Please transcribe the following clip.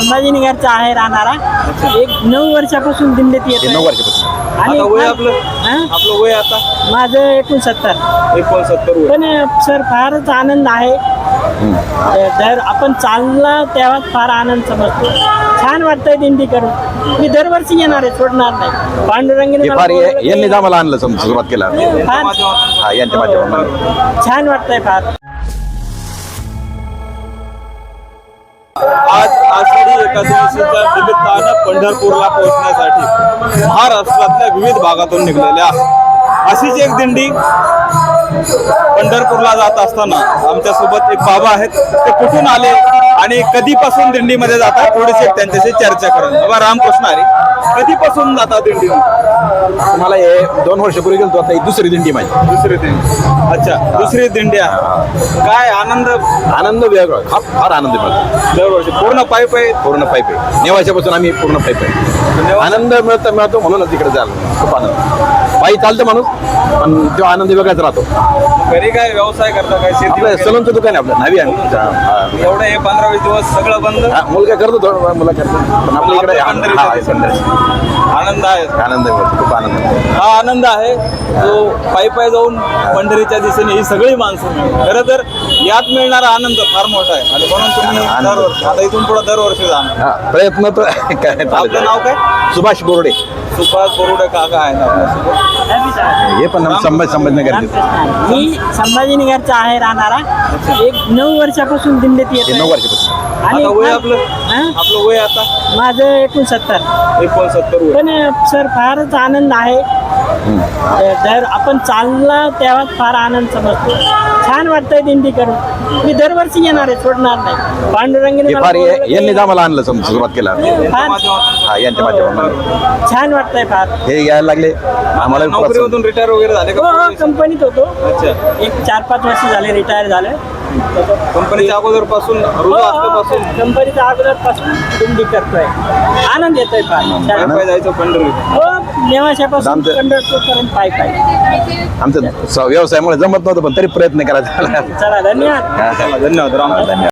संभाजीनगरचा आहे राहणारा. एक नऊ वर्षापासून दिंडीत येत नऊ वर्षापासून. आणि आता वय आपलं? हा? आपलं वय आता? माझं एकोणसत्तर. एकोणसत्तर वय. पण सर फारच आनंद आहे. दर आपण चालला तेव्हाच फार आनंद समजतो. छान वाटतंय दिंडी करून. मी दरवर्षी येणार आहे सोडणार नाही. पांडुरंगीने हे मला फार बोलवलं की- यांनीच आम्हाला आणलं समजा सुरुवात केला फार यांच्या माध्यमातून. छान वाटतंय फार. आज आषाढी एकादशीच्या निमित्तानं पंढरपूरला पोहोचण्यासाठी महाराष्ट्रातल्या विविध भागातून निघलेल्या अशीच एक दिंडी पंढरपूरला जात असताना आमच्यासोबत एक बाबा आहेत. ते कुठून आले आणि कधीपासून दिंडीमध्ये जातात? थोडीशी त्यांच्याशी चर्चा करेल बाबा रामकृष्ण हरी. कधीपासून जातात दिंडी? तुम्हाला हे दोन वर्षापूर्वी गेलो आता ही दुसरी दिंडी माझी. दुसरी दिंडी. अच्छा दुसरी दिंडी आहे. काय आनंद? आनंद वेगळा हा फार आनंद मिळतो. दरवर्षी. पूर्ण पायी पायी? पूर्ण पाईप आहे नेवाच्यापासून आम्ही पूर्ण पाईप आहे आनंद मिळतो मिळतो म्हणून तिकडे जायला. खूप आनंद. पायी चालतं माणूस पण तो आनंद वेगळाच राहतो. घरी काय व्यवसाय करता काय? शेती आपलं वगैरे? सलूनचं दुकान आहे आपलं नवी आहे. एवढं हे पंधरा वीस दिवस सगळं बंद? हा, मुलगा करतो थोडं मुलं करतो. पण आपल्या इकडे हा, हा. पंढरीचं. आनंद आहे. आनंद मिळतो खूप आनंद मिळतो हा आनंद आहे. जो पायी पायी जाऊन पंढरीच्या दिशेने ही सगळी माणसं मिळतात. खरं तर यात मिळणारा आनंद फार मोठा आहे. आणि म्हणून तुम्ही आनंद. दरवर्षी आता इथून पुढे दरवर्षी जाणार हा प्रयत्न तर काय आपलं नाव काय? सुभाष बोर्डे. सुभाष बोरुडे काका आहेत आपल्यासोबत. हे पण संभाजी संभाजीनगर मी संभाजीनगरचा आहे राहणारा. एक नऊ वर्षापासून दिंडीत येत हे नऊ वर्षापासून. आता वय आपलं? हा? आपलं वय आता? माझं एकोणसत्तर. एकोणसत्तर वय. पण सर फारच आनंद आहे. दर आपण चालला तेव्हाच फार आनंद समजतो. छान वाटतंय दिंडी करून मी दरवर्षी येणार आहे सोडणार नाही. पांडुरंगीने हे मला फार बोलवलं की- यांनीच आम्हाला आणलं समजा सुरुवात केला. फार हा यांच्या माध्यमातून. छान वाटतंय फार. हे यायला लागले. आम्हाला प्रोत्साहन. नोकरीमधून रिटायर वगैरे झाले हो हो का कंपनीत होतो. अच्छा. एक चार पाच वर्ष झाले रिटायर झालं. कंपनीच्या अगोदरपासून रुजू असल्यापासून? कंपनीच्या अगोदरपासून दिंडी करतोय. आनंद येतोय फार. पायी जायचं पंढरी. हो नेवाशापासून आमचं- पाय पाय. व्यवसायामुळे जमत नव्हतं पण तरी प्रयत्न करायचा. चला धन्यवाद. चला धन्यवाद राम. धन्यवाद.